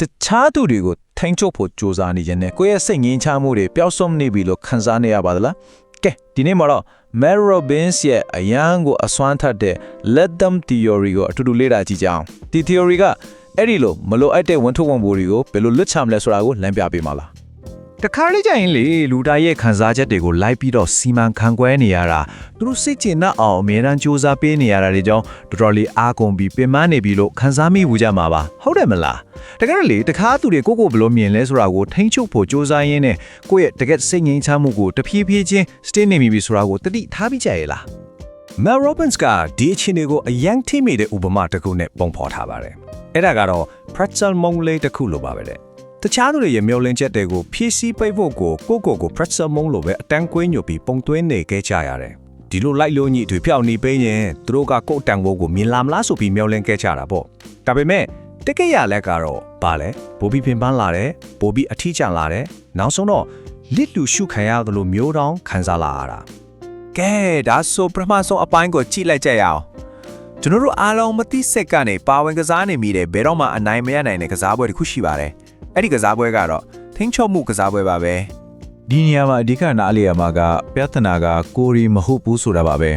တခြားသူတွေကိုထိန်းချုပ်ဖို့ကြိုးစားနေခြင်းနဲ့ကိုယ့်ရဲ့စိတ်ငြိမ်းချမ်းမှုတွေပျောက်ဆုံးနေပြီလို့ခံစားနေရပါသလားကဲဒီနေ့မှာတော့ Mel Robbins ရဲ့အရန်ကိုအစွမ်းထက်တဲ့ Let them theory ကိုအတူတူလေ့လာကြည့်ကြအောင်ဒီ theory ကအဲ့ဒီလိုမလိုအပ်တဲ့ဝန်ထုတ်ဝန်ပိုးတွေကိုဘယ်လိုလွတ်ချမလဲဆိုတာကိုလမ်းပြပေးမှာလား တခါလေကြာရင်လေလူတိုင်းရဲ့ခံစားချက်တွေကိုလိုက်ပြီးတော့စီမံခန့်ခွဲနေရတာသူတို့စိတ်ချနှက်အောင်အမြဲတမ်းစူးစမ်းပေးနေရတာတွေကြောင့်တော်တော်လေးအားကုန်ပြီးပင်ပန်းနေပြီလို့ခံစားမိဘူးကြမှာပါဟုတ်တယ်မလားတကယ်လေတခါသူတွေကိုကိုဘယ်လိုမြင်လဲဆိုတာကိုထိန်းချုပ်ဖို့စူးစမ်းရင်းနဲ့ကိုယ့်ရဲ့တကယ်စိတ်ငြိမ်းချမ်းမှုကိုတဖြည်းဖြည်းချင်းစတင်းနေမိပြီဆိုတာကိုတတိထားပြီးကြရဲ့လား Mel Robbins ကဒီအခြေအနေကိုအယံထိမိတဲ့ဥပမာတစ်ခုနဲ့ပုံဖော်ထားပါတယ်။အဲ့ဒါကတော့ pretzel မုံလေးတစ်ခုလိုပါပဲတဲ့။ တခြားသူတွေရဲ့မျောလင်းချက်တွေကိုဖြည့်ဆည်းပိတ်ဖို့ကိုကိုကိုကို pretzel မုံလိုပဲအတန်းကွင်းညွတ်ပြီးပုံသွင်းနေခဲ့ကြရတယ်။ဒီလိုလိုက်လို့ညိတွေဖြောက်နေပေးရင်သူတို့ကကိုယ့်အတန်ဘိုးကိုမြင်လာမလားဆိုပြီးမျောလင်းခဲ့ကြတာပေါ့။ဒါပေမဲ့တကယ်ရလက်ကတော့ဘာလဲဘိုးပြီးပင်ပန်းလာတယ်ဘိုးပြီးအထီးကျန်လာတယ်နောက်ဆုံးတော့လစ်လူရှုခံရသလိုမျိုးတောင်ခံစားလာရတာကဲဒါဆိုပထမဆုံးအပိုင်းကိုကြည့်လိုက်ကြရအောင်ကျွန်တော်တို့အားလုံးမသိစက်ကနေပါဝင်ကစားနေမိတဲ့ဘယ်တော့မှအနိုင်မရနိုင်တဲ့ကစားပွဲတစ်ခုရှိပါတယ် အဲ့ဒီကစားပွဲကတော့ထင်းချုပ်မှုကစားပွဲပါပဲဒီနေရာမှာအဓိကနားလေရမှာကပြဿနာကကိုရီမဟုတ်ဘူးဆိုတာပါပဲ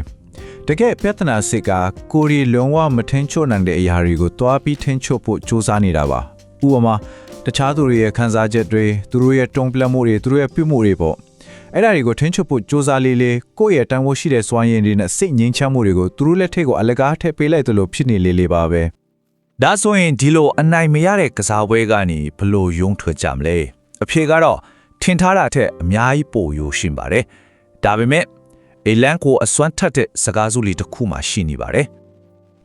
တကယ်ပြဿနာစစ်ကကိုရီလုံးဝမထင်းချွတ်နိုင်တဲ့အရာတွေကိုတွားပြီးထင်းချွတ်ဖို့စူးစမ်းနေတာပါဥပမာတခြားသူတွေရဲ့ခံစားချက်တွေသူတို့ရဲ့တုံ့ပြန်မှုတွေသူတို့ရဲ့ပြုမှုတွေပေါ့အဲ့ဒါတွေကိုထင်းချွတ်ဖို့စူးစမ်းလေးလေးကိုယ့်ရဲ့တန်ဖိုးရှိတဲ့စွမ်းရည်တွေနဲ့စိတ်ငြိမ်းချမ်းမှုတွေကိုသူတို့လက်ထက်ကိုအလကားထည့်ပေးလိုက်သလိုဖြစ်နေလေးလေးပါပဲ ဒါဆိုရင်ဒီလိုအနိုင်မရတဲ့ကစားပွဲကနေဘလို့ယုံထွက်ကြမလဲအဖြေကတော့ထင်ထားတာထက်အများကြီးပိုရိုးရှင်းပါတယ်ဒါပေမဲ့အလန်ကိုအစွမ်းထက်တဲ့စကားစုလေးတစ်ခုမှရှိနေပါတယ်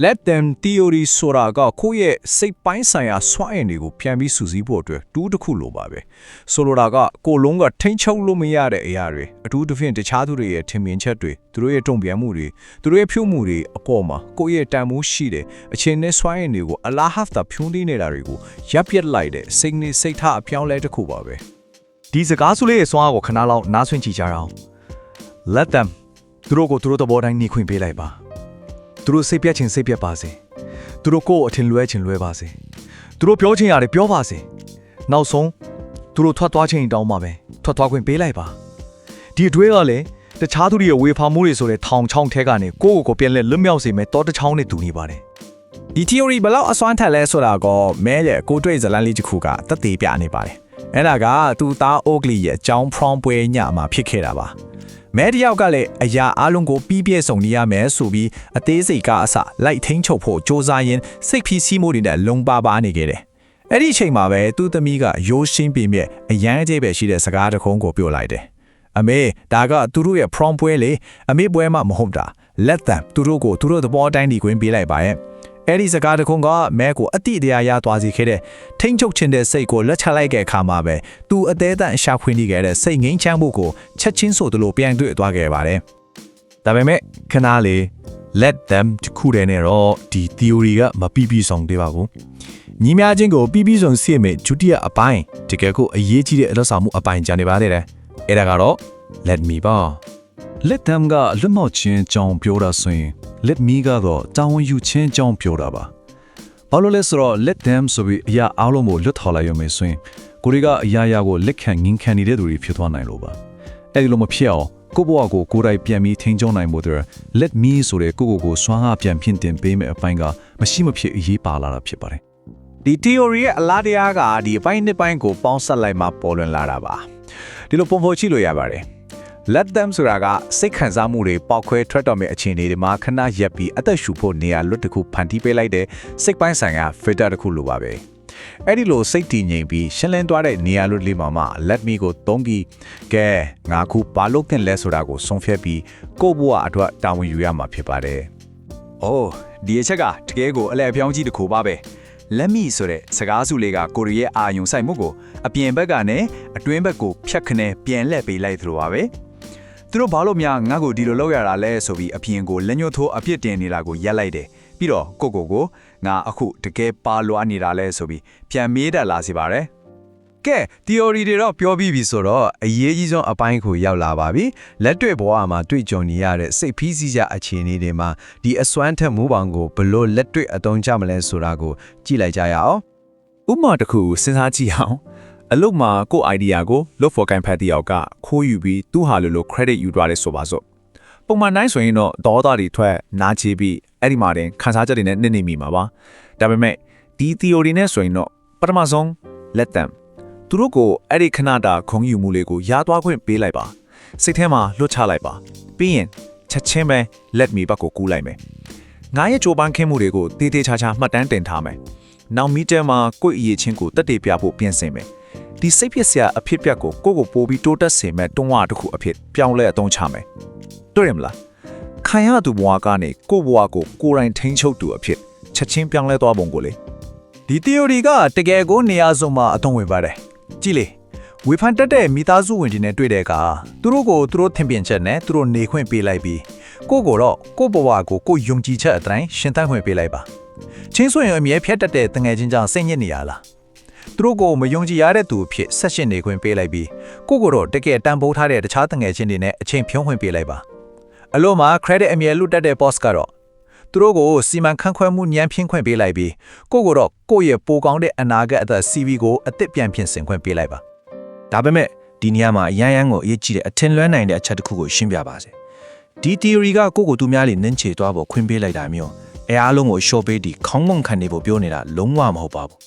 let them theory ဆိုတာကကိုယ့်ရဲ့စိတ်ပိုင်းဆိုင်ရာစွမ်းအင်တွေကိုပြန်ပြီးစူးစီးဖို့အတွက်တူးတစ်ခုလိုပါပဲဆိုလိုတာကကိုယ်လုံးကထိမ့်ချုပ်လို့မရတဲ့အရာတွေအထူးသဖြင့်တခြားသူတွေရဲ့ထင်မြင်ချက်တွေသူတို့ရဲ့တုံ့ပြန်မှုတွေသူတို့ရဲ့ဖြုတ်မှုတွေအပေါ်မှာကိုယ့်ရဲ့တန်ဖိုးရှိတဲ့အခြေအနေစွမ်းအင်တွေကိုအလားဟဖ်တာဖြုံးသိနေတာတွေကိုရပ်ပစ်လိုက်တဲ့စိတ်နေစိတ်ထားအပြောင်းလဲတစ်ခုပါပဲဒီစကားစုလေးရဲ့စွမ်းအားကိုခဏလောက်နားဆွင့်ကြည့်ကြရအောင် let them သူတို့ကိုသူတို့သဘောတိုင်းနှိခွင့်ပေးလိုက်ပါ သူတို့စိတ်ပြတ်ခြင်းစိတ်ပြတ်ပါစေသူတို့ကိုယ်အထင်လွဲခြင်းလွဲပါစေသူတို့ပြောခြင်းရတယ်ပြောပါစေနောက်ဆုံးသူတို့ထွက်သွားခြင်းတောင်းပါပဲထွက်သွားခွင့်ပေးလိုက်ပါဒီအတွဲကလည်းတခြားသူတွေရဲ့ဝေဖန်မှုတွေဆိုတဲ့ထောင်ချောင်းထဲကနေကိုယ့်ကိုယ်ကိုပြန်လဲလွတ်မြောက်စေမယ်တောတစ်ချောင်းနဲ့တူနေပါတယ်ဒီ theory ဘယ်လောက်အစွမ်းထက်လဲဆိုတာကိုမဲရဲ့ကိုတွေ့ဇလန်လေးတစ်ခုကသက်သေပြနေပါတယ်အဲ့ဒါကသူ့သားအိုဂလီရဲ့အကြောင်း prom ပွဲညမှာဖြစ်ခဲ့တာပါ မဲတယောက်ကလည်းအရာအလုံးကိုပြီးပြည့်စုံနေရမယ်ဆိုပြီးအသေးစိတ်ကအစလိုက်ထိန်ချုပ်ဖို့စ조사ရင်းစိတ်ဖိစီးမှုတွေနဲ့လုံပါပါနေခဲ့တယ်အဲ့ဒီအချိန်မှာပဲသူ့သမီးကရိုးရှင်းပြင်းပြအရန်အကျဲပဲရှိတဲ့စကားတစ်ခုံးကိုပြောလိုက်တယ်အမေဒါကသူတို့ရဲ့ prom ပွဲလေအမေပွဲမှာမဟုတ်တာ let them သူတို့ကိုသူတို့သဘောအတိုင်းဒီခွင့်ပေးလိုက်ပါရဲ့ အဲ့ဒီစကားတခုကမဲကိုအတိအတရားရသွားစီခဲ့တဲ့ထိမ့်ချုပ်ခြင်းတဲ့စိတ်ကိုလက်ချလိုက်တဲ့အခါမှာပဲသူအသေးအတန်ရှာဖွေနေခဲ့တဲ့စိတ်ငိမ့်ချမ်းမှုကိုချက်ချင်းဆိုသလိုပြန်တွေ့သွားခဲ့ပါတယ်ဒါပေမဲ့ခဏလေး let them တခုတည်းနဲ့တော့ဒီ theory ကမပြီးပြီးဆောင်သေးပါဘူးညီမချင်းကိုပြီးပြီးဆောင်စီမဲ့ဒုတိယအပိုင်းတကယ်ကိုအရေးကြီးတဲ့အလုပ်ဆောင်မှုအပိုင်းကြနေပါသေးတယ်အဲ့ဒါကတော့ let me ပါ let them ကလွတ်မောက်ခြင်းကြောင်းပြောတာဆိုရင် let me ကတော့တာဝန်ယူခြင်းကြောင်းပြောတာပါဘာလို့လဲဆိုတော့ let them ဆိုပြီးအရာအားလုံးကိုလွတ်ထော်လိုက်ရမယ်ဆိုရင်ကိုရီကအရာရာကိုလက်ခံငင်းခံနေတဲ့သူတွေဖြစ်သွားနိုင်လို့ပါအဲ့ဒီလိုမဖြစ်အောင်ကိုယ့်ဘဝကိုကိုယ်တိုင်ပြန်ပြီးထိန်းချုပ်နိုင်ဖို့အတွက် let me ဆိုတဲ့ကိုယ့်ကိုယ်ကိုစွမ်းအားပြန်ဖြင့်တင်ပေးမယ်အပိုင်းကမရှိမဖြစ်အရေးပါလာတာဖြစ်ပါတယ်ဒီ theory ရဲ့အလားတရားကဒီအပိုင်းနှစ်ပိုင်းကိုပေါင်းစပ်လိုက်မှပေါ်လွင်လာတာပါဒီလိုပုံဖော်ကြည့်လို့ရပါတယ် let them ဆိုတာကစိတ်ခံစားမှုတွေပေါက်ခွဲထွက်တော်မယ့်အခြေအနေတွေမှာခဏရက်ပြီးအသက်ရှူဖို့နေရာလွတ်တစ်ခုဖန်တီးပေးလိုက်တဲ့စိတ်ပိုင်းဆိုင်ရာ filter တစ်ခုလိုပါပဲအဲ့ဒီလိုစိတ်တည်ငြိမ်ပြီးရှင်းလင်းသွားတဲ့နေရာလွတ်လေးမှာမှ let me ကိုသုံးပြီးကဲငါခုဘာလုပ်တင်လဲဆိုတာကိုဆုံးဖြတ်ပြီးကိုယ့်ဘဝအတွက်တာဝန်ယူရမှာဖြစ်ပါတယ်။အိုးဒီအချက်ကတကယ်ကိုအလဲအပြောင်းကြီးတစ်ခုပါပဲ။ let me ဆိုတဲ့စကားစုလေးကကိုရီးရဲ့အာယုံဆိုင်မှုကိုအပြင်ဘက်ကနဲ့အတွင်းဘက်ကိုဖြတ်ခနဲပြန်လှည့်ပေးလိုက်သလိုပါပဲ။ သူတို့ဘာလို့များငါ့ကိုဒီလိုလုပ်ရတာလဲဆိုပြီးအပြင်ကိုလက်ညှိုးထိုးအပြစ်တင်နေတာကိုရက်လိုက်တယ်။ပြီးတော့ကိုကိုကိုငါအခုတကယ်ပါလွားနေတာလဲဆိုပြီးပြန်မေးတတ်လာစီပါတယ်။ကဲ theory တွေတော့ပြောပြီးပြီဆိုတော့အရေးကြီးဆုံးအပိုင်းကိုရောက်လာပါပြီလက်တွေ့ဘဝမှာတွေ့ကြုံနေရတဲ့စိတ်ဖိစီးကြအခြေအနေတွေမှာဒီအစွမ်းထက်မူပေါင်းကိုဘလို့လက်တွေ့အသုံးချမလဲဆိုတာကိုကြည့်လိုက်ကြရအောင်ဥပမာတစ်ခုစဉ်းစားကြည့်အောင် အလုပ်မှာကိုယ့် idea ကို look for ကန်ဖတ်တယောက်ကခိုးယူပြီးသူ့ဟာလိုလို credit ယူသွားတယ်ဆိုပါစို့ပုံမှန်တိုင်းဆိုရင်တော့ဒေါသတွေထွက်နာချေပြီးအဲ့ဒီမှာတင်ခန်းစားချက်တွေနဲ့နစ်နေမိမှာပါဒါပေမဲ့ဒီ theory နဲ့ဆိုရင်တော့ပထမဆုံး let them သူတို့ကိုအဲ့ဒီခဏတာခုံယူမှုလေးကိုရားသွားခွင့်ပေးလိုက်ပါစိတ်ထဲမှာလွတ်ချလိုက်ပါပြီးရင်ချက်ချင်းပဲ let me ဘက်ကိုကူးလိုက်မယ်ငါရဲ့ကြိုးပမ်းခင်းမှုတွေကိုတေးသေးချာချာမှတ်တမ်းတင်ထားမယ်နောက်မီတာမှာကိုယ့်အရေးချင်းကိုတက်တေပြဖို့ပြင်ဆင်မယ် ဒီစိတ်ဖြစ်စရာအဖြစ်ပြက်ကိုကိုယ့်ကိုပိုးပြီးတိုးတက်စေမဲ့တွန်းဝတစ်ခုအဖြစ်ပြောင်းလဲအသုံးချမယ်တွေ့ရမလားခံရသူဘဝကနေကိုယ့်ဘဝကိုကိုယ်တိုင်ထိန်းချုပ်သူအဖြစ်ချက်ချင်းပြောင်းလဲသွားပုံကိုလေဒီ theory ကတကယ်ကိုနေရာစုံမှာအသုံးဝင်ပါတယ်ကြည့်လေဝေဖန်တက်တဲ့မိသားစုဝင်တွေနဲ့တွေ့တဲ့အခါသူတို့ကိုသူတို့ထင်ပြင်ချက်နဲ့သူတို့နေခွင့်ပေးလိုက်ပြီးကိုယ့်ကိုတော့ကိုယ့်ဘဝကိုကိုယ်ယုံကြည်ချက်အတိုင်းရှင်သန်ခွင့်ပေးလိုက်ပါချင်းဆိုရင်အမြဲဖြတ်တက်တဲ့တငယ်ချင်းကြောင့်စိတ်ညစ်နေရလား သူတို့ကိုမယုံကြည်ရတဲ့သူအဖြစ်ဆက်ရှင်နေခွင့်ပေးလိုက်ပြီးကိုယ့်ကိုတော့တကယ်တန်ဖိုးထားတဲ့တခြားတငယ်ချင်းတွေနဲ့အချိန်ဖြုံးခွင့်ပေးလိုက်ပါအလို့မှာ credit အမြဲလွတ်တက်တဲ့ post ကတော့သူတို့ကိုစီမံခန့်ခွဲမှုညံဖြင်းခွင့်ပေးလိုက်ပြီးကိုယ့်ကိုတော့ကိုယ့်ရဲ့ပိုကောင်းတဲ့အနာဂတ်အသက် CV ကိုအသစ်ပြန်ပြင်ဆင်ခွင့်ပေးလိုက်ပါဒါပေမဲ့ဒီနေရာမှာအရန်ရန်ကိုအရေးကြီးတဲ့အထင်လွဲနိုင်တဲ့အချက်တစ်ခုကိုရှင်းပြပါစေဒီ theory ကကိုယ့်ကိုသူများလေးနင်းချေသွားဖို့ခွင့်ပေးလိုက်တာမျိုး အဲအားလုံးကို short ပေးဒီခေါင်းငုံခံနေဖို့ပြောနေတာလုံးဝမဟုတ်ပါဘူး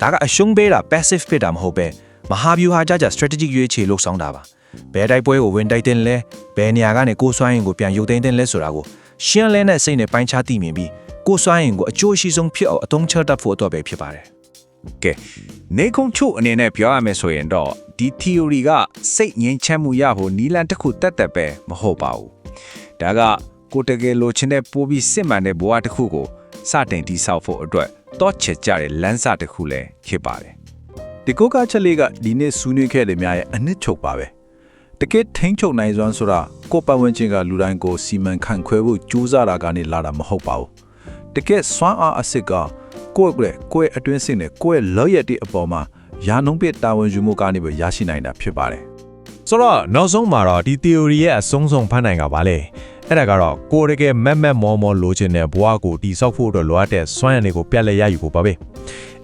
ဒါကအရှုံးပေးတာ passive ဖြစ်တာမဟုတ်ပဲမဟာဗျူဟာကြကြ strategic ရွေးချယ်လို့ဆောင်တာပါဘယ်တိုက်ပွဲကိုဝင်တိုက်တင်လဲဘယ်နေရာကနေကိုယ်စွမ်းရင်ကိုပြန်ရုပ်သိမ်းတင်လဲဆိုတာကိုရှင်းလင်းတဲ့စိတ်နဲ့ပိုင်းခြားသိမြင်ပြီးကိုယ်စွမ်းရင်ကိုအကျိုးရှိဆုံးဖြစ်အောင်အသုံးချတတ်ဖို့အတွက်ပဲဖြစ်ပါတယ်ကဲနေခုံချုပ်အနေနဲ့ပြောရမယ်ဆိုရင်တော့ဒီ theory ကစိတ်ငြိမ်းချမ်းမှုရဖို့နီလန်တစ်ခုတက်တက်ပဲမဟုတ်ပါဘူးဒါက ကိုတကယ်လိုချင်တဲ့ပိုးပြီးစစ်မှန်တဲ့ဘဝတစ်ခုကိုစတင်တည်ဆောက်ဖို့အတွက်တော့ချက်ကြတဲ့လမ်းစာတစ်ခုလည်းဖြစ်ပါတယ်ဒီကိုကချက်လေးကဒီနေ့ဆွေးနွေးခဲ့တဲ့များရဲ့အနှစ်ချုပ်ပါပဲတကယ်ထိန်းချုပ်နိုင်စွမ်းဆိုတာကိုယ့်ပတ်ဝန်းကျင်ကလူတိုင်းကိုစီမံခန့်ခွဲဖို့ကြိုးစားတာကနေလာတာမဟုတ်ပါဘူးတကယ်စွမ်းအားအစ်စ်ကကိုယ့်ရဲ့ကိုယ့်ရဲ့အတွင်းစိတ်နဲ့ကိုယ့်ရဲ့လော့ရက်တီအပေါ်မှာယာနှုံးပြတာဝန်ယူမှုကနေပဲရရှိနိုင်တာဖြစ်ပါတယ်ဆိုတော့နောက်ဆုံးမှာတော့ဒီ theory ရဲ့အဆုံးဆုံးဖန်နိုင်ကပါလေ အဲ့ဒါကတော့ကိုယ်တကယ်မက်မက်မောမောလိုချင်တဲ့ဘဝကိုတိဆောက်ဖို့အတွက်လိုအပ်တဲ့စွမ်းရည်တွေကိုပြက်လက်ရယူဖို့ပါပဲ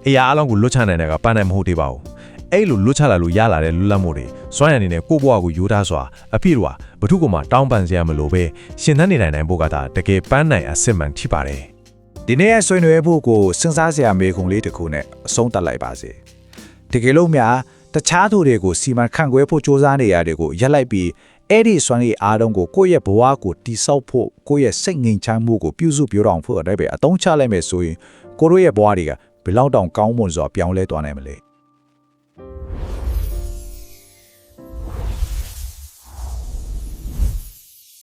အရာအလုံးကိုလွတ်ချနိုင်တဲ့ကပန်းနိုင်မဟုတ်သေးပါဘူးအဲ့လိုလွတ်ချလာလို့ရလာတဲ့လွတ်လပ်မှုတွေစွမ်းရည်အနေနဲ့ကိုယ့်ဘဝကိုယူထားစွာအပြည့်တော့ဘထုကမှတောင်းပန်စရာမလိုပဲရှင်သန်နေနိုင်နိုင်ဖို့ကဒါတကယ်ပန်းနိုင်အစစ်မှန်ဖြစ်ပါတယ်ဒီနေ့ရဲ့ဆွေးနွေးဖို့ကိုစဉ်းစားစရာမေးခွန်းလေးတစ်ခုနဲ့အဆုံးသတ်လိုက်ပါစေတကယ်လို့များတခြားသူတွေကိုစီမံခန့်ခွဲဖို့စ조사နေရတဲ့ကိုရက်လိုက်ပြီး အဲ့ဒီစွမ်းရည်အားလုံးကိုကိုယ့်ရဲ့ဘဝကိုတိဆောက်ဖို့ကိုယ့်ရဲ့စိတ်ငြိမ်ချမ်းမှုကိုပြုစုပြောင်းအောင်ဖို့အဲ့ဒါပဲအသုံးချလိုက်မယ်ဆိုရင်ကိုတို့ရဲ့ဘဝတွေကဘယ်လောက်တောင်ကောင်းမွန်စွာပြောင်းလဲသွားနိုင်မလဲ